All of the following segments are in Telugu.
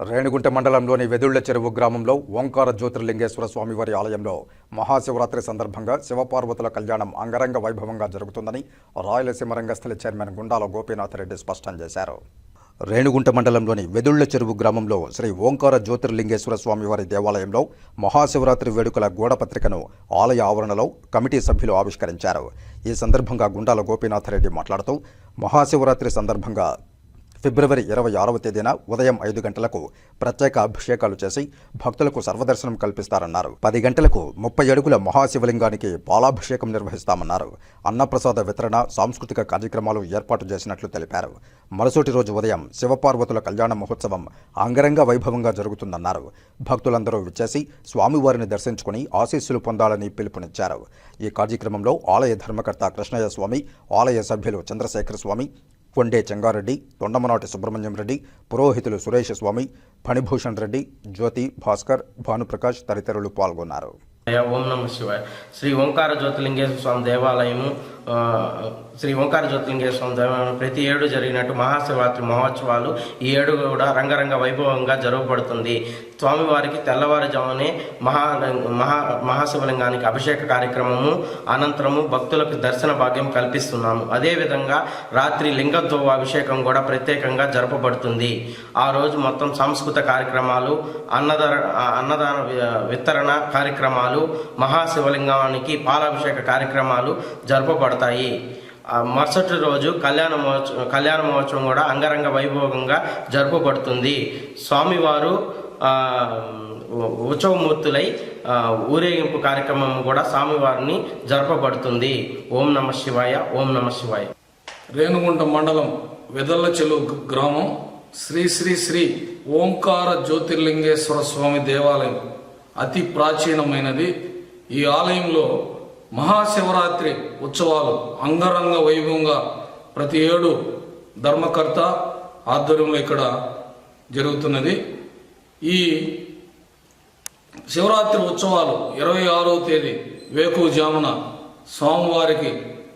రేణిగుంట మండలంలోని వెదుళ్ళ చెరువు గ్రామంలో ఓంకార జ్యోతిర్లింగేశ్వర స్వామివారి ఆలయంలో మహాశివరాత్రి సందర్భంగా శివపార్వతుల కళ్యాణం అంగరంగ వైభవంగా జరుగుతుందని రాయలసీమ రంగస్థలి చైర్మన్ గుండాల గోపీనాథ్ రెడ్డి స్పష్టం చేశారు. రేణుగుంట మండలంలోని వెదుళ్ళ చెరువు గ్రామంలో శ్రీ ఓంకార జ్యోతిర్లింగేశ్వర స్వామివారి దేవాలయంలో మహాశివరాత్రి వేడుకల గోడపత్రికను ఆలయ ఆవరణలో కమిటీ సభ్యులు ఆవిష్కరించారు. ఈ సందర్భంగా గుండాల గోపీనాథరెడ్డి మాట్లాడుతూ మహాశివరాత్రి సందర్భంగా ఫిబ్రవరి ఇరవై ఆరవ తేదీన ఉదయం ఐదు గంటలకు ప్రత్యేక అభిషేకాలు చేసి భక్తులకు సర్వదర్శనం కల్పిస్తారన్నారు. పది గంటలకు ముప్పై అడుగుల మహాశివలింగానికి పాలాభిషేకం నిర్వహిస్తామన్నారు. అన్నప్రసాద వితరణ సాంస్కృతిక కార్యక్రమాలు ఏర్పాటు చేసినట్లు తెలిపారు. మరుసటి రోజు ఉదయం శివపార్వతుల కళ్యాణ మహోత్సవం అంగరంగ వైభవంగా జరుగుతుందన్నారు. భక్తులందరూ విచ్చేసి స్వామివారిని దర్శించుకుని ఆశీస్సులు పొందాలని పిలుపునిచ్చారు. ఈ కార్యక్రమంలో ఆలయ ధర్మకర్త కృష్ణయ్య స్వామి ఆలయ సభ్యులు చంద్రశేఖర స్వామి కొండే చెంగారెడ్డి తొండమనాటి సుబ్రహ్మణ్యం రెడ్డి పురోహితులు సురేష్ స్వామి ఫణిభూషణ్ రెడ్డి జ్యోతి భాస్కర్ భానుప్రకాష్ తదితరులు పాల్గొన్నారు. ఓం నమ శివాయ. శ్రీ ఓంకార జ్యోతిలింగేశ్వర స్వామి దేవాలయము శ్రీ ఓంకార జ్యోతిలింగేశ్వర స్వామి దేవాలయం ప్రతి ఏడు జరిగినట్టు మహాశివరాత్రి మహోత్సవాలు ఈ ఏడు కూడా రంగరంగ వైభవంగా జరగబడుతుంది. స్వామివారికి తెల్లవారుజామునే మహా మహా మహాశివలింగానికి అభిషేక కార్యక్రమము అనంతరము భక్తులకు దర్శన భాగ్యం కల్పిస్తున్నాము. అదేవిధంగా రాత్రి లింగోద్భవ అభిషేకం కూడా ప్రత్యేకంగా జరపబడుతుంది. ఆ రోజు మొత్తం సాంస్కృతిక కార్యక్రమాలు అన్నదాన అన్నదాన వితరణ కార్యక్రమాలు మహాశివలింగానికి పాలాభిషేక కార్యక్రమాలు జరపబడతాయి. మరుసటి రోజు కళ్యాణ మహోత్సవం కళ్యాణ మహోత్సవం కూడా అంగరంగ వైభవంగా జరపబడుతుంది. స్వామివారు ఉత్సవమూర్తులై ఊరేగింపు కార్యక్రమం కూడా స్వామివారిని జరపబడుతుంది. ఓం నమ శివాయ ఓం నమ శివాయ. రేణుగుంట మండలం వెదల్ల చెలు గ్రామం శ్రీ శ్రీ శ్రీ ఓంకార జ్యోతిర్లింగేశ్వర స్వామి దేవాలయం. అతి ప్రాచీనమైనది. ఈ ఆలయంలో మహాశివరాత్రి ఉత్సవాలు అంగరంగ వైభవంగా ప్రతి ఏడు ధర్మకర్త ఆధ్వర్యంలో ఇక్కడ జరుగుతున్నది. ఈ శివరాత్రి ఉత్సవాలు ఇరవై ఆరో తేదీ వేకువజామున స్వామివారికి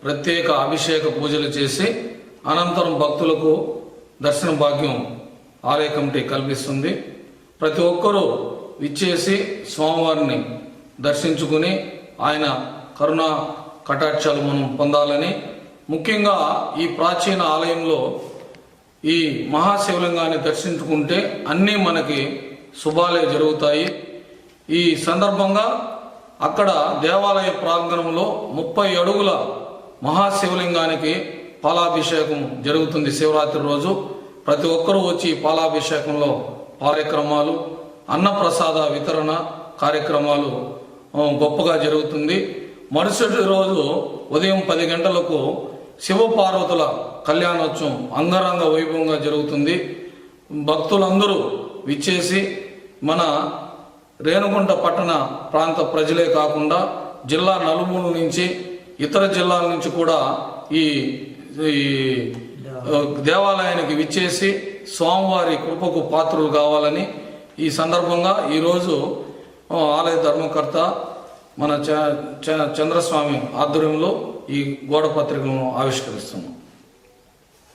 ప్రత్యేక అభిషేక పూజలు చేసి అనంతరం భక్తులకు దర్శన భాగ్యం ఆలయ కమిటీ కల్పిస్తుంది. ప్రతి ఒక్కరూ విచ్చేసి స్వామివారిని దర్శించుకుని ఆయన కరుణా కటాక్షాలు మనం పొందాలని. ముఖ్యంగా ఈ ప్రాచీన ఆలయంలో ఈ మహాశివలింగాన్ని దర్శించుకుంటే అన్నీ మనకి శుభాలే జరుగుతాయి. ఈ సందర్భంగా అక్కడ దేవాలయ ప్రాంగణంలో ముప్పై అడుగుల మహాశివలింగానికి పాలాభిషేకం జరుగుతుంది శివరాత్రి రోజు. ప్రతి ఒక్కరూ వచ్చి పాలాభిషేకంలో కార్యక్రమాలు అన్నప్రసాద వితరణ కార్యక్రమాలు గొప్పగా జరుగుతుంది. మరుసటి రోజు ఉదయం పది గంటలకు శివపార్వతుల కళ్యాణోత్సవం అంగరంగ వైభవంగా జరుగుతుంది. భక్తులందరూ విచ్చేసి మన రేణుగుంట పట్టణ ప్రాంత ప్రజలే కాకుండా జిల్లా నలుమూల నుంచి ఇతర జిల్లాల నుంచి కూడా ఈ దేవాలయానికి విచ్చేసి స్వామివారి కృపకు పాత్రలు కావాలని ఈ సందర్భంగా ఈరోజు ఆలయ ధర్మకర్త మన చ- చ- చంద్రస్వామి ఆధ్వర్యంలో ఈ గోడ పత్రికలను ఆవిష్కరిస్తున్నాం.